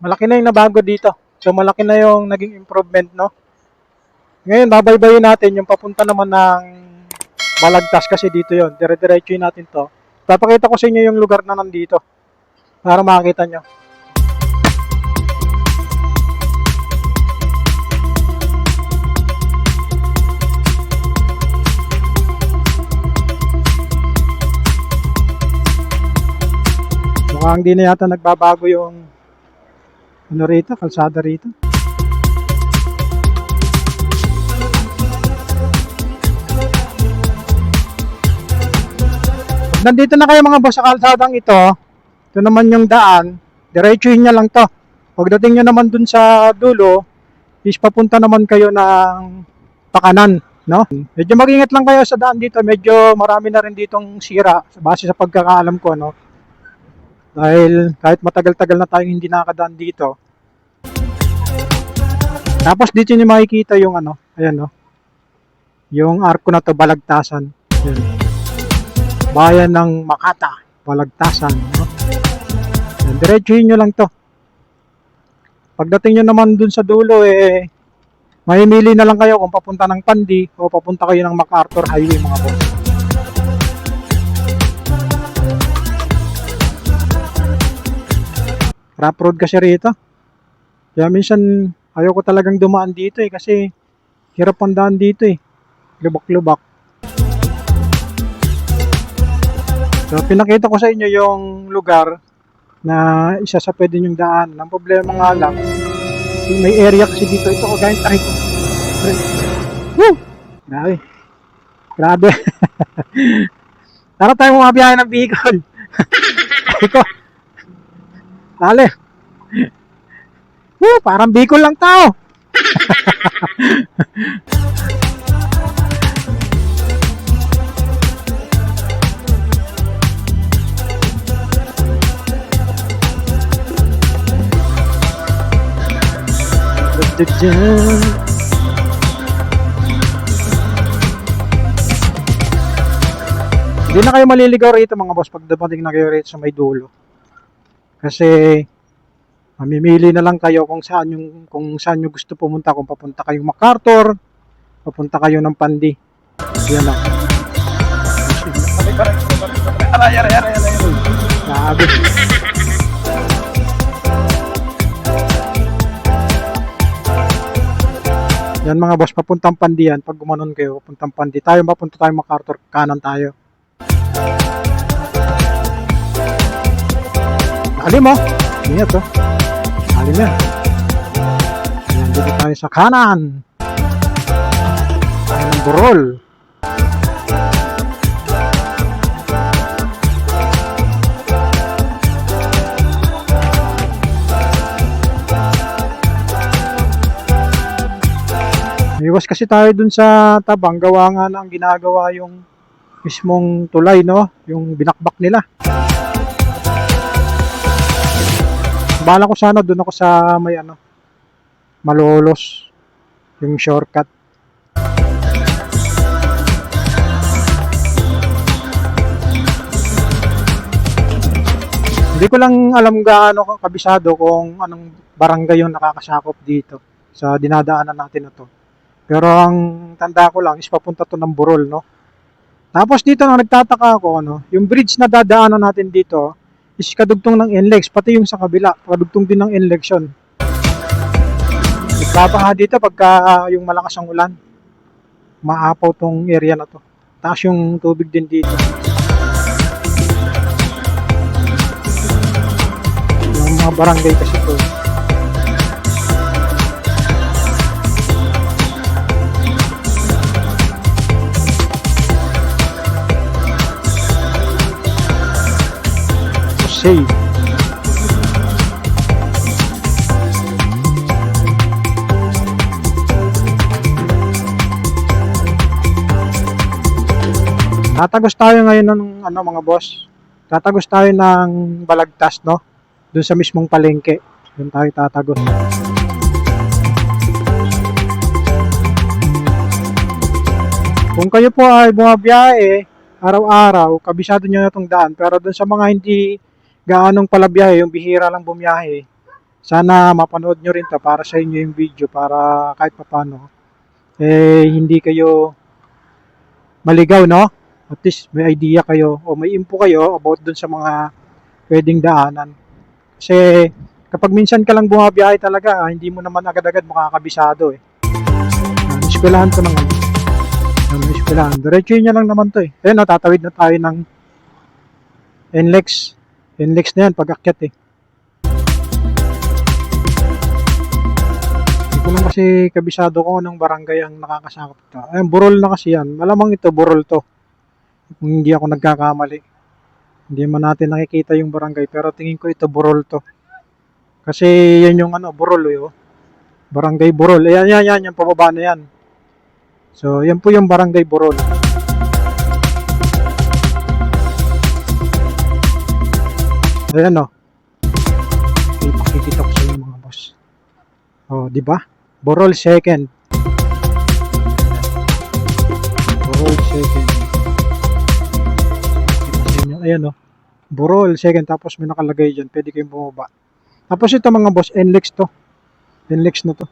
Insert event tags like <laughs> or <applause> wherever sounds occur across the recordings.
malaki na yung nabago dito. So malaki na yung naging improvement, no? Ngayon, babaybayin natin yung papunta naman ng Balagtas kasi dito yon. Dire-diretso natin to. Papakita ko sa inyo yung lugar na nandito para makakita nyo. Mukhang hindi na yata nagbabago yung ano rito, kalsada rito. Nandito na kayo mga boss sa kalsadang ito. Ito naman yung daan. Diretsuhin nyo lang to. Pagdating nyo naman dun sa dulo, is papunta naman kayo ng pakanan. No? Medyo mag-ingat lang kayo sa daan dito. Medyo marami na rin ditong sira base sa pagkakaalam ko. No? Dahil kahit matagal-tagal na tayong hindi nakakadaan dito. Tapos dito nyo makikita yung ano, ayan no. Yung arko na to, balagtasan. Ayan. Bayan ng Makata, balagtasan. No? Ayan, diretsuhin nyo lang to. Pagdating nyo naman dun sa dulo, eh, mamimili na lang kayo kung papunta ng Pandi o papunta kayo ng MacArthur Highway mga boss. Rough road kasi rito. Kaya minsan ayaw ko talagang dumaan dito eh kasi hirap ang daan dito eh. Lubak-lubak. So pinakita ko sa inyo yung lugar na isa sa pwede nyong daan. Ang problema nga lang, may area kasi dito. Ito ko gayang tayo ko. Woo! Grabe. Grabe. <laughs> Tara tayo mga biyahe ng Bicol. Iko. <laughs> Dali. Woo, parang Bicol lang tao. Hindi na kayo maliligaw rito mga boss pag dumating na kayo rito sa may dulo. Kasi mamimili na lang kayo kung saan yung kung saan nyo gusto pumunta kung papunta kayong MacArthur, papunta kayo ng Pandi. Yan lang. Sabi. Yan mga boss, papuntang Pandi yan. Pag gumanon kayo, papuntang Pandi. Tayo papunta tayo MacArthur, kanan tayo. Alim mo. Ingat oh. Alim yan. Ayan, dito tayo sa kanan. Tayo ng burol. Iwas kasi tayo dun sa tabang gawa nga ang ginagawa yung mismong tulay no, yung binakbak nila. Bala ko sana doon ako sa may ano, Malolos, yung shortcut. Hindi ko lang alam gaano kabisado kung anong barangay yung nakakasakop dito sa dinadaanan natin na to. Pero ang tanda ko lang is papunta to ng Burol, no? Tapos dito na nagtataka ako, ano, yung bridge na dadaanan natin dito, is kadugtong ng NLEX, pati yung sa kabila, kadugtong din ng NLEX yun. Nagbabaha dito pagka ah, yung malakas ang ulan. Maapaw tong area na to. Taas yung tubig din dito. Yung mga barangay kasi to. Save. Tatagos tayo ngayon ng ano mga boss. Tatagos tayo ng balagtas no. Doon sa mismong palengke. Doon tayo tatagos. Kung kayo po ay bumabiyahe araw-araw, kabisado nyo na itong daan. Pero doon sa mga hindi gaanong palabiyahe, yung bihira lang bumiyahe, sana mapanood nyo rin to para sa inyo yung video para kahit papano eh hindi kayo maligaw no? At least may idea kayo o may info kayo about dun sa mga pwedeng daanan. Kasi kapag minsan ka lang bumabiyahe talaga ah, hindi mo naman agad-agad makakabisado eh. Ah, eskwelahan to ng ano ano eskwelahan. Diretso nyo lang naman to eh. Ayun no, tatawid na tayo ng NLEX NLEX na yan pag akyat eh Hindi ko lang kasi kabisado ko ng barangay ang nakakasakop ito. Ayun, burol na kasi yan. Malamang ito, burol to. Kung hindi ako nagkakamali. Hindi man natin nakikita yung barangay, pero tingin ko ito, burol to. Kasi yan yung ano, burol eh, oh. Barangay burol. Ayan, yan, yan, yung pababa na yan. So, yan po yung barangay burol. Ayan, oh. Ipakikita ko sa inyo mga boss. Oh, di ba? Borol second. Borol second. Kita sa inyo. Ayan oh. Borol second tapos may nakalagay diyan. Pwede kayong bumaba. Tapos ito mga boss, NLEX to. NLEX na to.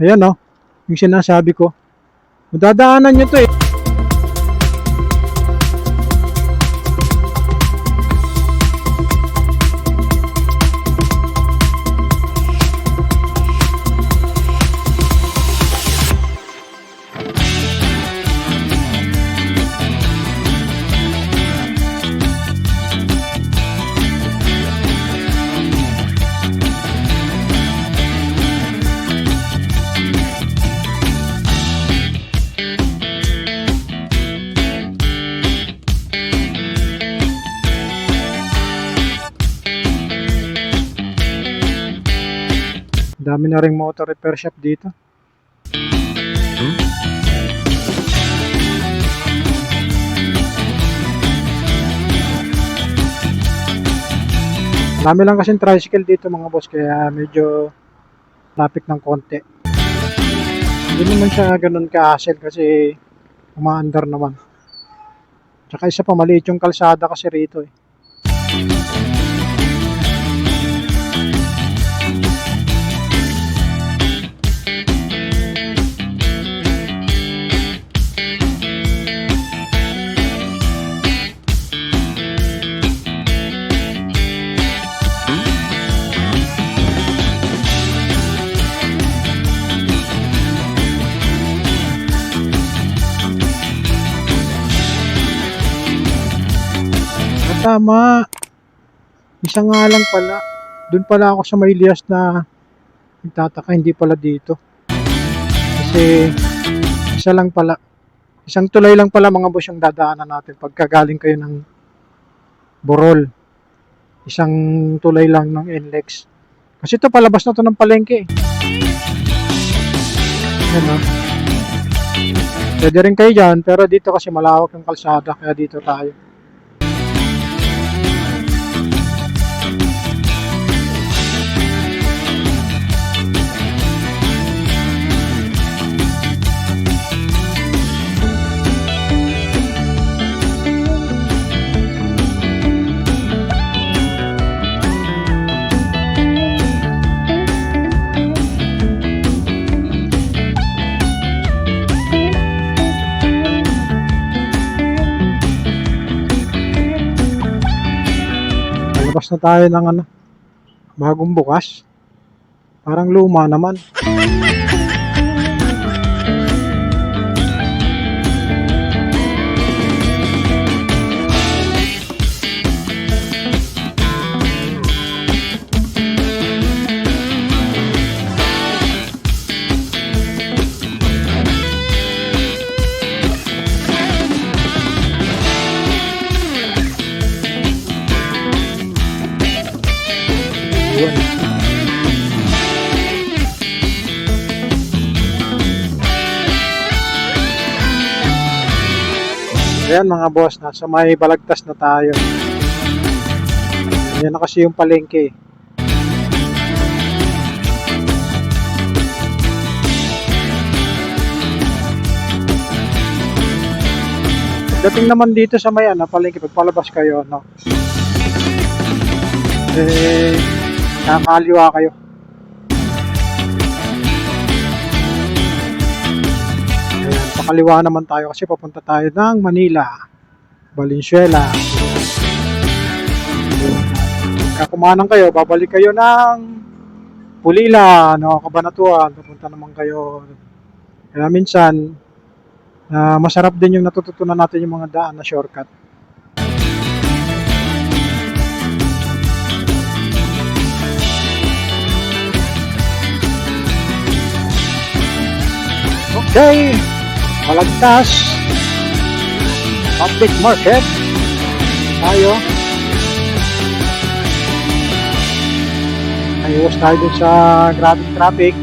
Ayan oh. Yung sinasabi ko. Madadaanan nyo to eh. Dami na ring motor repair shop dito. Dami lang kasing tricycle dito mga boss kaya medyo traffic ng konti. Hindi naman siya ganun ka-hassle kasi umaandar naman. Tsaka isa pa maliit yung kalsada kasi rito eh. Tama. Isa nga lang pala. Doon pala ako sa may Lias na nagtataka, hindi pala dito. Kasi isa lang pala. Isang tulay lang pala mga boss yung dadaanan natin pagka galing kayo ng Borol. Isang tulay lang ng NLEX. Kasi ito palabas na to ng palengke. Yan o. Pwede rin kayo dyan, pero dito kasi malawak yung kalsada, kaya dito tayo. Palabas na tayo ng ano, bagong bukas. Parang luma naman. <laughs> Ayan mga boss, nasa may balagtas na tayo. Yan na kasi yung palengke. Dating naman dito sa may ano, palengke, pag palabas kayo, no? Eh, Kakaliwa kayo. Ayan, pakaliwa naman tayo kasi papunta tayo ng Manila, Valenzuela. Kakumanan kayo, babalik kayo ng Pulila, no, Kabanatuan, papunta naman kayo. Kaya minsan, ah, masarap din yung natututunan natin yung mga daan na shortcut. Okay, Malagtas, Public Market, tayo. Ayos tayo dun sa grabing traffic.